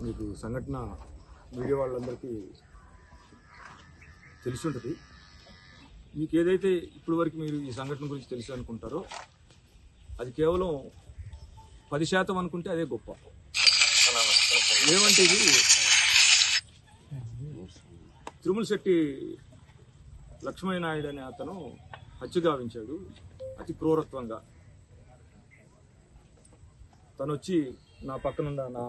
మీకు సంఘటన మీడియా వాళ్ళందరికీ తెలిసి ఉంటుంది మీకు ఏదైతే ఇప్పటి వరకు మీరు ఈ సంఘటన గురించి తెలుసు అనుకుంటారో అది కేవలం పది శాతం అనుకుంటే అదే గొప్ప. ఏమంటే ఇది? తిరుమల శెట్టి లక్ష్మయ్య నాయుడు అనే అతను హత్య గావించాడు అతి క్రూరత్వంగా. తను వచ్చి నా పక్కనున్న నా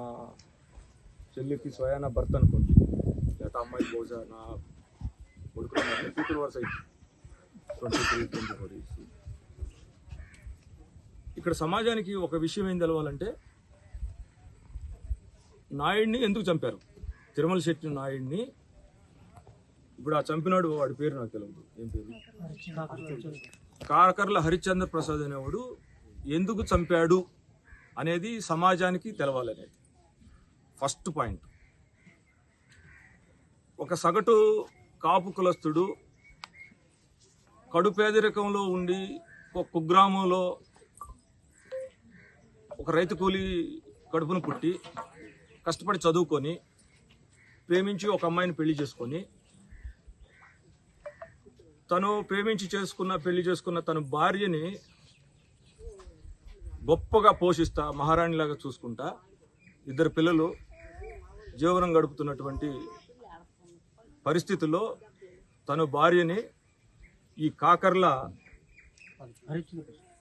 చెల్లికి స్వయాన భర్త అనుకోండి. లేదా అమ్మాయి బహుశా నా కొడుకు కూతురు వరుస twenty three twenty four years. ఇక్కడ సమాజానికి ఒక విషయం ఏం తెలవాలంటే నాయుడిని ఎందుకు చంపారు? తిరుమల శెట్టి నాయుడిని ఇప్పుడు ఆ చంపినాడు వాడి పేరు నాకు తెలియదు ఏం పేరు? కాకర్ల హరిశ్చంద్ర ప్రసాద్ అనేవాడు ఎందుకు చంపాడు అనేది సమాజానికి తెలవాలనేది. First point. ఒక సగటు కాపు కులస్తుడు కడు పేదరికంలో ఉండి ఒక కుగ్రామంలో ఒక రైతు కూలి కడుపును పుట్టి కష్టపడి చదువుకొని ప్రేమించి ఒక అమ్మాయిని పెళ్ళి చేసుకొని తను ప్రేమించి చేసుకున్న పెళ్ళి చేసుకున్న తన భార్యని గొప్పగా పోషిస్తా మహారాణిలాగా చూసుకుంటా ఇద్దరు పిల్లలు జీవనం గడుపుతున్నటువంటి పరిస్థితుల్లో తన భార్యని ఈ కాకర్ల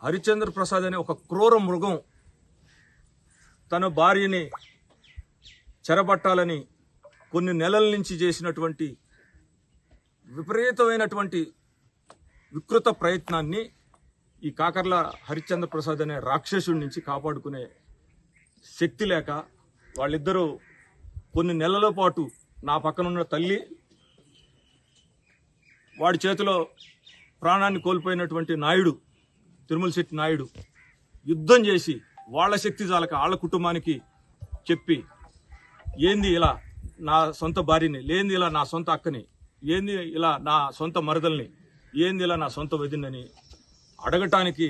హరిచంద్ర ప్రసాద్ అనే ఒక క్రూర మృగం తన భార్యని చెరబట్టాలని కొన్ని నెలల నుంచి చేసినటువంటి విపరీతమైనటువంటి వికృత ప్రయత్నాన్ని ఈ కాకర్ల హరిశ్చంద్ర ప్రసాద్ అనే రాక్షసుడి నుంచి కాపాడుకునే శక్తి లేక వాళ్ళిద్దరూ కొన్ని నెలల పాటు నా పక్కనున్న తల్లి వాడి చేతిలో ప్రాణాన్ని కోల్పోయినటువంటి నాయుడు తిరుమల శెట్టి నాయుడు యుద్ధం చేసి వాళ్ళ శక్తి జాలక వాళ్ళ కుటుంబానికి చెప్పి ఏంది ఇలా నా సొంత భార్యని లేంది ఇలా నా సొంత అక్కని ఏంది ఇలా నా సొంత మరదల్ని ఏంది ఇలా నా సొంత వదినని అడగటానికి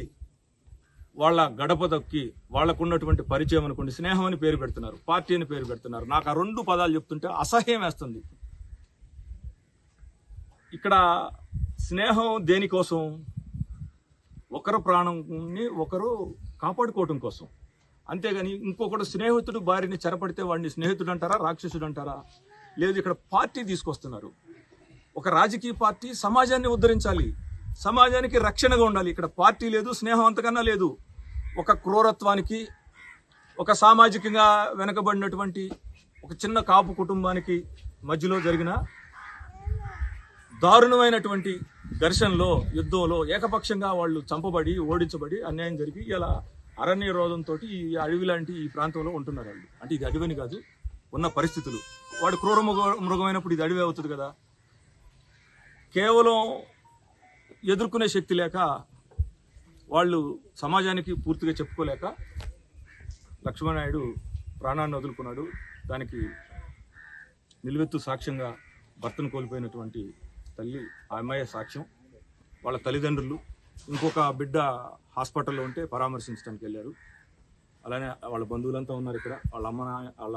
వాళ్ళ గడప దక్కి వాళ్ళకు ఉన్నటువంటి పరిచయం అనుకోండి స్నేహం అని పేరు పెడుతున్నారు పార్టీ అని పేరు పెడుతున్నారు. నాకు ఆ రెండు పదాలు చెప్తుంటే అసహ్యం వేస్తుంది. ఇక్కడ స్నేహం దేనికోసం? ఒకరు ప్రాణంని ఒకరు కాపాడుకోవటం కోసం. అంతేగాని ఇంకొకడు స్నేహితుడు భార్యని చెరపడితే వాడిని స్నేహితుడు అంటారా రాక్షసుడు అంటారా లేదు ఇక్కడ పార్టీ తీసుకొస్తున్నారు. ఒక రాజకీయ పార్టీ సమాజాన్ని ఉద్ధరించాలి. సమాజానికి రక్షణగా ఉండాలి. ఇక్కడ పార్టీ లేదు స్నేహం అంతకన్నా లేదు. ఒక క్రూరత్వానికి ఒక సామాజికంగా వెనకబడినటువంటి ఒక చిన్న కాపు కుటుంబానికి మధ్యలో జరిగిన దారుణమైనటువంటి ఘర్షణలో యుద్ధంలో ఏకపక్షంగా వాళ్ళు చంపబడి ఓడించబడి అన్యాయం జరిగి ఇలా అరణ్య రోధంతో ఈ అడవి లాంటి ఈ ప్రాంతంలో ఉంటున్నారు వాళ్ళు. అంటే ఇది అడవిని కాదు ఉన్న పరిస్థితులు. వాడు క్రూర మృగమైనప్పుడు ఇది అడవి అవుతుంది కదా. కేవలం ఎదుర్కొనే శక్తి లేక వాళ్ళు సమాజానికి పూర్తిగా చెప్పుకోలేక లక్ష్మణనాయుడు ప్రాణాన్ని వదులుకున్నాడు. దానికి నిలువెత్తు సాక్ష్యంగా భర్తను కోల్పోయినటువంటి తల్లి ఆ అమ్మాయి సాక్ష్యం. వాళ్ళ తల్లిదండ్రులు ఇంకొక బిడ్డ హాస్పిటల్లో ఉంటే పరామర్శించడానికి వెళ్ళారు. అలానే వాళ్ళ బంధువులంతా ఉన్నారు ఇక్కడ. వాళ్ళ అమ్మ వాళ్ళ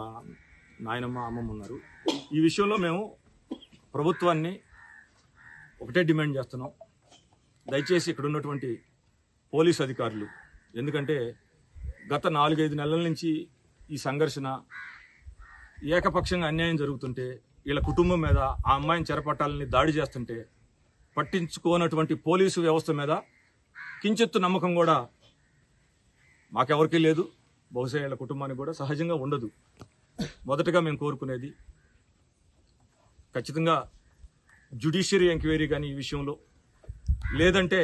నాయనమ్మ అమ్మమ్మ ఉన్నారు. ఈ విషయంలో మేము ప్రభుత్వాన్ని ఒకటే డిమాండ్ చేస్తున్నాం. దయచేసి ఇక్కడ ఉన్నటువంటి పోలీస్ అధికారులు. ఎందుకంటే గత నాలుగైదు నెలల నుంచి ఈ సంఘర్షణ ఏకపక్షంగా అన్యాయం జరుగుతుంటే వీళ్ళ కుటుంబం మీద ఆ అమ్మాయిని చెరపట్టాలని దాడి చేస్తుంటే పట్టించుకోనటువంటి పోలీసు వ్యవస్థ మీద కించెత్తు నమ్మకం కూడా మాకెవరికీ లేదు. బహుశా వీళ్ళ కుటుంబానికి కూడా సహజంగా ఉండదు. మొదటగా మేము కోరుకునేది ఖచ్చితంగా జ్యుడిషియరీ ఎంక్వైరీ కానీ ఈ విషయంలో. లేదంటే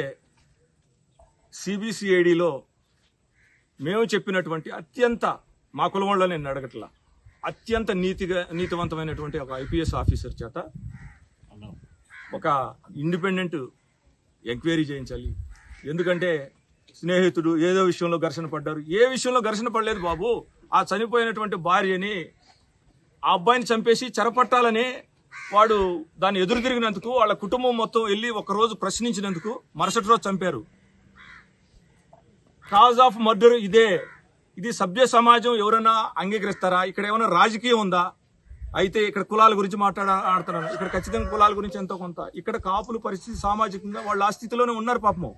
సిబిసిఐడిలో మేము చెప్పినటువంటి అత్యంత మా కులం వాళ్ళ నేను అడగట్లా అత్యంత నీతిగా నీతివంతమైనటువంటి ఒక ఐపీఎస్ ఆఫీసర్ చేత ఒక ఇండిపెండెంట్ ఎంక్వైరీ చేయించాలి. ఎందుకంటే స్నేహితుడు ఏదో విషయంలో ఘర్షణ పడ్డారు. ఏ విషయంలో ఘర్షణ పడలేదు బాబు. ఆ చనిపోయినటువంటి భార్యని ఆ అబ్బాయిని చంపేసి చెరపట్టాలని వాడు దాన్ని ఎదురు తిరిగినందుకు వాళ్ళ కుటుంబం మొత్తం వెళ్ళి ఒకరోజు ప్రశ్నించినందుకు మరుసటి రోజు చంపారు. కాజ్ ఆఫ్ మర్డర్ ఇదే. ఇది సభ్య సమాజం ఎవరైనా అంగీకరిస్తారా? ఇక్కడ ఏమైనా రాజకీయం ఉందా? అయితే ఇక్కడ కులాల గురించి మాట్లాడ ఆడుతున్నారు ఇక్కడ ఖచ్చితంగా కులాల గురించి ఎంతో కొంత. ఇక్కడ కాపుల పరిస్థితి సామాజికంగా వాళ్ళు ఆ స్థితిలోనే ఉన్నారు పాపము.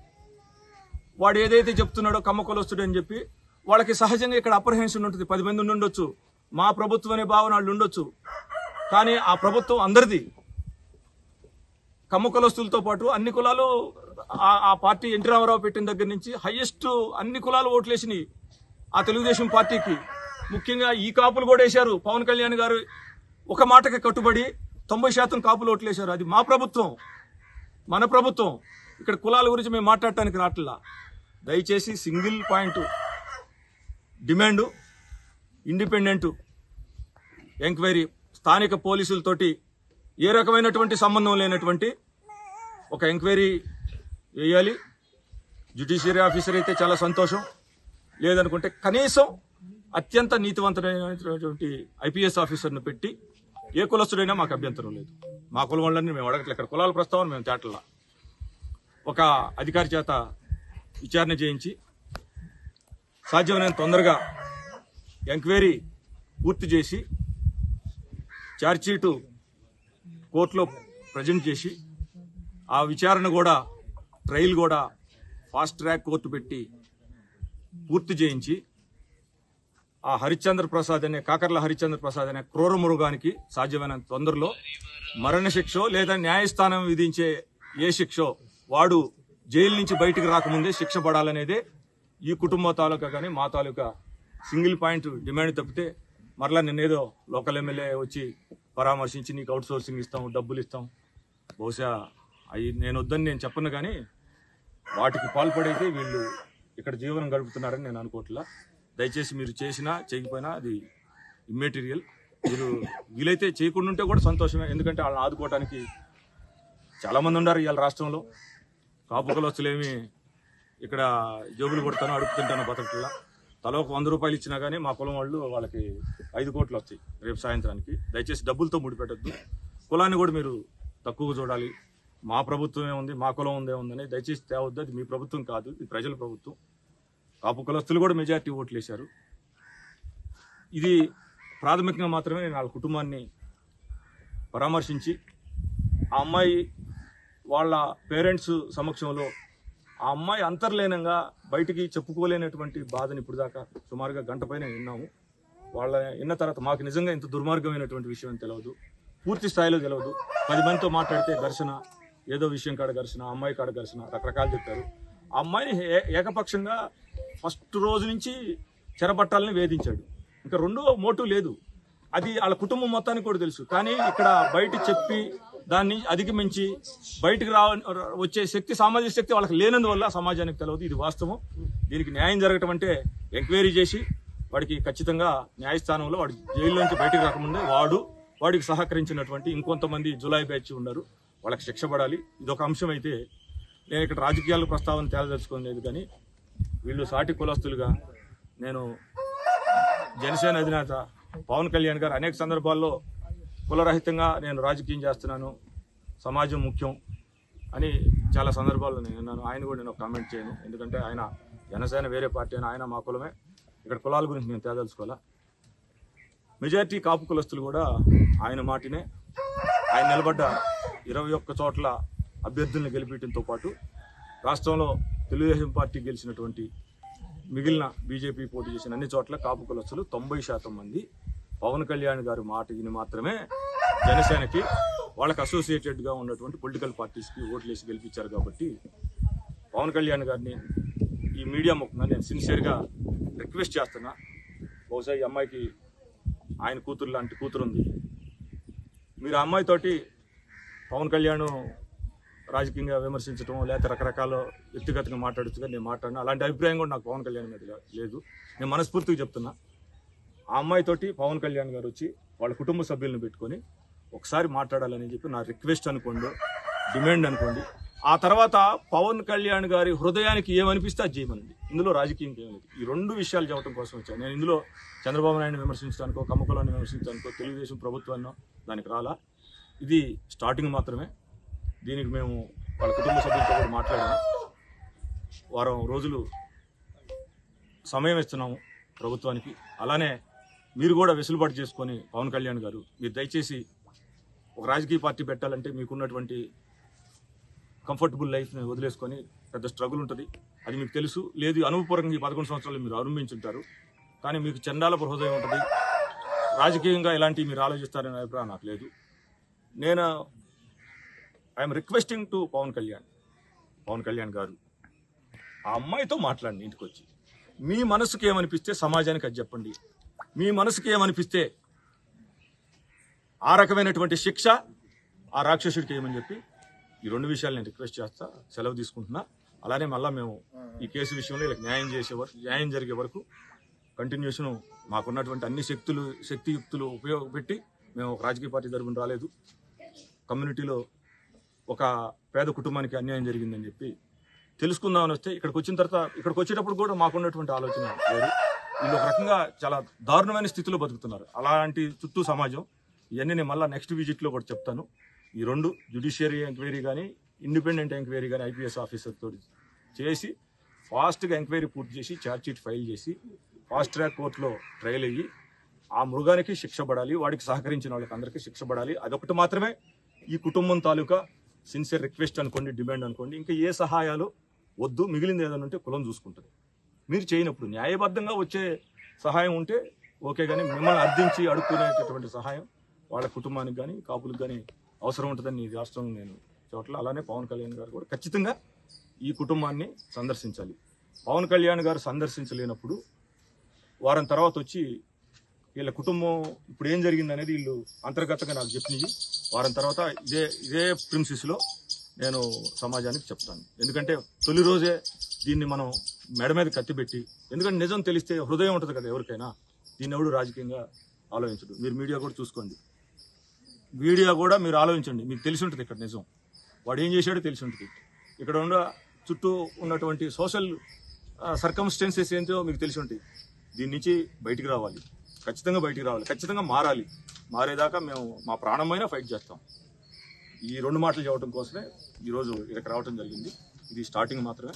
వాడు ఏదైతే చెప్తున్నాడో కమ్మ కులస్తుడు అని చెప్పి వాళ్ళకి సహజంగా ఇక్కడ అప్రహెన్షన్ ఉంటుంది. పది మంది ఉండొచ్చు మా ప్రభుత్వం అనే భావన వాళ్ళు ఉండొచ్చు. కానీ ఆ ప్రభుత్వం అందరిది కమ్మ కులస్తులతో పాటు అన్ని కులాలు ఆ- పార్టీ ఎన్టీ రామారావు పెట్టిన దగ్గర నుంచి హైయెస్ట్ అన్ని కులాలు ఓట్లేసినాయి ఆ తెలుగుదేశం పార్టీకి. ముఖ్యంగా ఈ కాపులు కూడా వేశారు. పవన్ కళ్యాణ్ గారు ఒక మాటకి కట్టుబడి తొంభై శాతం కాపులు ఓట్లేశారు. అది మా ప్రభుత్వం. మన ప్రభుత్వం. ఇక్కడ కులాల గురించి మేము మాట్లాడటానికి రాట్లా. దయచేసి single point demand independent enquiry స్థానిక పోలీసులతోటి ఏ రకమైనటువంటి సంబంధం లేనటువంటి ఒక ఎంక్వైరీ వేయాలి. జ్యుడిషియరీ ఆఫీసర్ అయితే చాలా సంతోషం. లేదనుకుంటే కనీసం అత్యంత నీతివంతమైనటువంటి ఐపీఎస్ ఆఫీసర్ను పెట్టి ఏ కులస్తుడైనా మాకు అభ్యంతరం లేదు. మా కులం వాళ్ళని మేము అడగట్లేదు. ఇక్కడ కులాల ప్రస్తావన మేము తేటల్లా ఒక అధికారి చేత విచారణ చేయించి సాధ్యమైనంత తొందరగా ఎంక్వైరీ పూర్తి చేసి ఛార్జ్షీటు కోర్టులో ప్రజెంట్ చేసి ఆ విచారణ కూడా ట్రయల్ కూడా ఫాస్ట్ ట్రాక్ కోర్టు పెట్టి పూర్తి చేయించి ఆ హరిశ్చంద్ర ప్రసాద్ అనే కాకర్ల హరిశ్చంద్ర ప్రసాద్ అనే క్రూర మృగానికి సాధ్యమైన తొందరలో మరణ శిక్షో లేదా న్యాయస్థానం విధించే ఏ శిక్షో వాడు జైలు నుంచి బయటికి రాకముందే శిక్ష పడాలనేదే ఈ కుటుంబ తాలూకా కానీ మా తాలూకా సింగిల్ పాయింట్ డిమాండ్ తప్పితే మరలా నిన్నేదో లోకల్ ఎమ్మెల్యే వచ్చి పరామర్శించి నీకు అవుట్ సోర్సింగ్ ఇస్తాం డబ్బులు ఇస్తాం. బహుశా అవి నేను వద్దని నేను చెప్పను కానీ వాటికి పాల్పడైతే వీళ్ళు ఇక్కడ జీవనం గడుపుతున్నారని నేను అనుకోవట్లా. దయచేసి మీరు చేసినా చేయకపోయినా అది ఇమ్మెటీరియల్ మీరు వీలైతే చేయకుండా ఉంటే కూడా సంతోషమే. ఎందుకంటే వాళ్ళని ఆదుకోవడానికి చాలామంది ఉన్నారు ఇవాళ రాష్ట్రంలో. కాపు కులస్తులేమి ఇక్కడ జోబులు కొడతాను అడుగుతుంటాను బతకట్లా. తల ఒక వంద రూపాయలు ఇచ్చినా కానీ మా కులం వాళ్ళు వాళ్ళకి ఐదు కోట్లు వస్తాయి రేపు సాయంత్రానికి. దయచేసి డబ్బులతో ముడిపెట్టద్దు. కులాన్ని కూడా మీరు తక్కువగా చూడాలి. మా ప్రభుత్వమే ఉంది మా కులం ఉందే ఉందని దయచేసి తేవద్దు. అది మీ ప్రభుత్వం కాదు ఇది ప్రజల ప్రభుత్వం. కాపు కులస్తులు కూడా మెజారిటీ ఓట్లు వేశారు. ఇది ప్రాథమికంగా మాత్రమే నేను వాళ్ళ కుటుంబాన్ని పరామర్శించి ఆ అమ్మాయి వాళ్ళ పేరెంట్స్ సమక్షంలో ఆ అమ్మాయి అంతర్లీనంగా బయటికి చెప్పుకోలేనటువంటి బాధని ఇప్పుడు దాకా సుమారుగా గంట పైన విన్నాము. వాళ్ళ విన్న తర్వాత మాకు నిజంగా ఇంత దుర్మార్గమైనటువంటి విషయం అని తెలియదు పూర్తి స్థాయిలో తెలియదు పది మందితో మాట్లాడితే ఘర్షణ ఏదో విషయం కాడ ఘర్షణ అమ్మాయి కాడ ఘర్షణ రకరకాలు చెప్పారు. ఆ అమ్మాయిని ఏ- ఏకపక్షంగా ఫస్ట్ రోజు నుంచి చెరబట్టాలని వేధించాడు. ఇంకా రెండో మోటు లేదు. అది వాళ్ళ కుటుంబం మొత్తానికి కూడా తెలుసు. కానీ ఇక్కడ బయట చెప్పి దాన్ని అధిగమించి బయటికి రా వచ్చే శక్తి సామాజిక శక్తి వాళ్ళకి లేనందువల్ల సమాజానికి తెలియదు ఇది వాస్తవం. దీనికి న్యాయం జరగటం అంటే ఎంక్వైరీ చేసి వాడికి ఖచ్చితంగా న్యాయస్థానంలో వాడు జైల్లోంచి బయటకు రాకముందే వాడు వాడికి సహకరించినటువంటి ఇంకొంతమంది జులై బ్యాచ్ ఉన్నారు. వాళ్ళకి శిక్ష పడాలి. ఇదొక అంశం అయితే నేను ఇక్కడ రాజకీయాల ప్రస్తావన తేలదలుచుకోలేదు కానీ వీళ్ళు సాటి కులస్తులుగా నేను జనసేన అధినేత పవన్ కళ్యాణ్ గారు అనేక సందర్భాల్లో కులరహితంగా నేను రాజకీయం చేస్తున్నాను సమాజం ముఖ్యం అని చాలా సందర్భాల్లో నేను విన్నాను. ఆయన కూడా నేను కామెంట్ చేయను. ఎందుకంటే ఆయన జనసేన వేరే పార్టీ అయినా ఆయన మా కులమే. ఇక్కడ కులాల గురించి నేను తేదలుచుకోవాలా? మెజార్టీ కాపు కులస్తులు కూడా ఆయన మాటినే ఆయన నిలబడ్డ ఇరవై ఒక్క చోట్ల అభ్యర్థులను గెలిపించడంతో పాటు రాష్ట్రంలో తెలుగుదేశం పార్టీ గెలిచినటువంటి మిగిలిన బీజేపీ పోటీ చేసిన అన్ని చోట్ల కాపు కులస్తులు తొంభై శాతం మంది పవన్ కళ్యాణ్ గారు మాట విని మాత్రమే జనసేనకి వాళ్ళకి అసోసియేటెడ్గా ఉన్నటువంటి పొలిటికల్ పార్టీస్కి ఓట్లేసి గెలిపించారు కాబట్టి పవన్ కళ్యాణ్ గారిని ఈ మీడియా ముఖంగా నేను సిన్సియర్గా రిక్వెస్ట్ చేస్తున్నా. బహుశా ఈ అమ్మాయికి ఆయన కూతురు లాంటి కూతురు ఉంది. మీరు ఆ అమ్మాయితోటి పవన్ కళ్యాణ్ రాజకీయంగా విమర్శించడం లేకపోతే రకరకాల వ్యక్తిగతంగా మాట్లాడచ్చు కానీ నేను మాట్లాడినా. అలాంటి అభిప్రాయం కూడా నాకు పవన్ కళ్యాణ్ మీద లేదు. నేను మనస్ఫూర్తిగా చెప్తున్నా. ఆ అమ్మాయితోటి పవన్ కళ్యాణ్ గారు వచ్చి వాళ్ళ కుటుంబ సభ్యులను పెట్టుకొని ఒకసారి మాట్లాడాలని చెప్పి నా రిక్వెస్ట్ అనుకోండి డిమాండ్ అనుకోండి. ఆ తర్వాత పవన్ కళ్యాణ్ గారి హృదయానికి ఏమనిపిస్తే అది చేయమనండి. ఇందులో రాజకీయం ఏం లేదు. ఈ రెండు విషయాలు చెప్పడం కోసం వచ్చాను. నేను ఇందులో చంద్రబాబు నాయుడు విమర్శించడానికో కమ్మకులాన్ని విమర్శించడానికో తెలుగుదేశం ప్రభుత్వాన్నో దానికి రాలా. ఇది స్టార్టింగ్ మాత్రమే. దీనికి మేము వాళ్ళ కుటుంబ సభ్యులతో కూడా మాట్లాడాము. వారం రోజులు సమయం ఇస్తున్నాము ప్రభుత్వానికి. అలానే మీరు కూడా వెసులుబాటు చేసుకొని పవన్ కళ్యాణ్ గారు మీరు దయచేసి ఒక రాజకీయ పార్టీ పెట్టాలంటే మీకున్నటువంటి కంఫర్టబుల్ లైఫ్ని వదిలేసుకొని పెద్ద స్ట్రగుల్ ఉంటుంది. అది మీకు తెలుసు. లేదు అనుభవపూర్వకంగా ఈ పదకొండు సంవత్సరాలు మీరు అనుభవించుంటారు కానీ మీకు చండాలపు హృదయం ఉంటుంది. రాజకీయంగా ఇలాంటివి మీరు ఆలోచిస్తారనే అభిప్రాయం నాకు లేదు. నేను I'm requesting to Pawan Kalyan Pawan Kalyan garu ఆ అమ్మాయితో మాట్లాడండి ఇంటికి వచ్చి మీ మనసుకి ఏమనిపిస్తే సమాజానికి అది చెప్పండి. మీ మనసుకి ఏమనిపిస్తే ఆ రకమైనటువంటి శిక్ష ఆ రాక్షసుడికి ఏమని చెప్పి ఈ రెండు విషయాలు నేను రిక్వెస్ట్ చేస్తా సెలవు తీసుకుంటున్నా. అలానే మళ్ళీ మేము ఈ కేసు విషయంలో ఇలా న్యాయం చేసే వరకు న్యాయం జరిగే వరకు కంటిన్యూషన్ మాకున్నటువంటి అన్ని శక్తులు శక్తియుక్తులు ఉపయోగపెట్టి మేము ఒక రాజకీయ పార్టీ తరపున రాలేదు. కమ్యూనిటీలో ఒక పేద కుటుంబానికి అన్యాయం జరిగిందని చెప్పి తెలుసుకుందామని వస్తే ఇక్కడికి వచ్చిన తర్వాత ఇక్కడికి వచ్చేటప్పుడు కూడా మాకున్నటువంటి ఆలోచన లేదు వీళ్ళు ఒక రకంగా చాలా దారుణమైన స్థితిలో బతుకుతున్నారు. అలాంటి చుట్టూ సమాజం ఇవన్నీ నేను మళ్ళీ నెక్స్ట్ విజిట్లో కూడా చెప్తాను. ఈ రెండు జుడిషియరీ ఎంక్వైరీ కానీ ఇండిపెండెంట్ ఎంక్వైరీ కానీ ఐపీఎస్ ఆఫీసర్ తోటి చేసి ఫాస్ట్గా ఎంక్వైరీ పూర్తి చేసి ఛార్జ్షీట్ ఫైల్ చేసి ఫాస్ట్ ట్రాక్ కోర్టులో ట్రయల్ అయ్యి ఆ మృగానికి శిక్ష పడాలి వాడికి సహకరించిన వాళ్ళకి అందరికీ శిక్ష పడాలి. అదొకటి మాత్రమే ఈ కుటుంబం తాలూకా సిన్సియర్ రిక్వెస్ట్ అనుకోండి డిమాండ్ అనుకోండి ఇంకా ఏ సహాయాలు వద్దు మిగిలింది ఏదైనా ఉంటే కులం చూసుకుంటుంది. మీరు చేయనప్పుడు న్యాయబద్ధంగా వచ్చే సహాయం ఉంటే ఓకే కానీ మిమ్మల్ని అర్థించి అడుక్కునేటటువంటి సహాయం వాళ్ళ కుటుంబానికి కానీ కాపులకు కానీ అవసరం ఉంటుందని ఈ రాష్ట్రంలో నేను చోట్ల అలానే పవన్ కళ్యాణ్ గారు కూడా ఖచ్చితంగా ఈ కుటుంబాన్ని సందర్శించాలి. పవన్ కళ్యాణ్ గారు సందర్శించలేనప్పుడు వారం తర్వాత వచ్చి వీళ్ళ కుటుంబం ఇప్పుడు ఏం జరిగింది అనేది వీళ్ళు అంతర్గతంగా నాకు చెప్పినవి. వారం తర్వాత ఇదే ఇదే ప్రిన్సిస్లో నేను సమాజానికి చెప్తాను. ఎందుకంటే తొలి రోజే దీన్ని మనం మెడ మీద కత్తిపెట్టి ఎందుకంటే నిజం తెలిస్తే హృదయం ఉంటుంది కదా ఎవరికైనా దీన్ని ఎవడు రాజకీయంగా ఆలోచించడు. మీరు మీడియా కూడా చూసుకోండి. మీడియా కూడా మీరు ఆలోచించండి. మీకు తెలిసి ఉంటుంది ఇక్కడ నిజం. వాడు ఏం చేశాడో తెలిసి ఉంటుంది. ఇక్కడ ఉన్న చుట్టూ ఉన్నటువంటి సోషల్ సర్కమ్స్టెన్సెస్ ఏంటో మీకు తెలిసి ఉంటాయి దీని నుంచి బయటికి రావాలి. ఖచ్చితంగా బయటికి రావాలి. ఖచ్చితంగా మారాలి. మారేదాకా మేము మా ప్రాణమైనా ఫైట్ చేస్తాం. ఈ రెండు మాటలు చెప్పడం కోసమే ఈరోజు ఇక్కడికి రావడం జరిగింది. ఇది స్టార్టింగ్ మాత్రమే.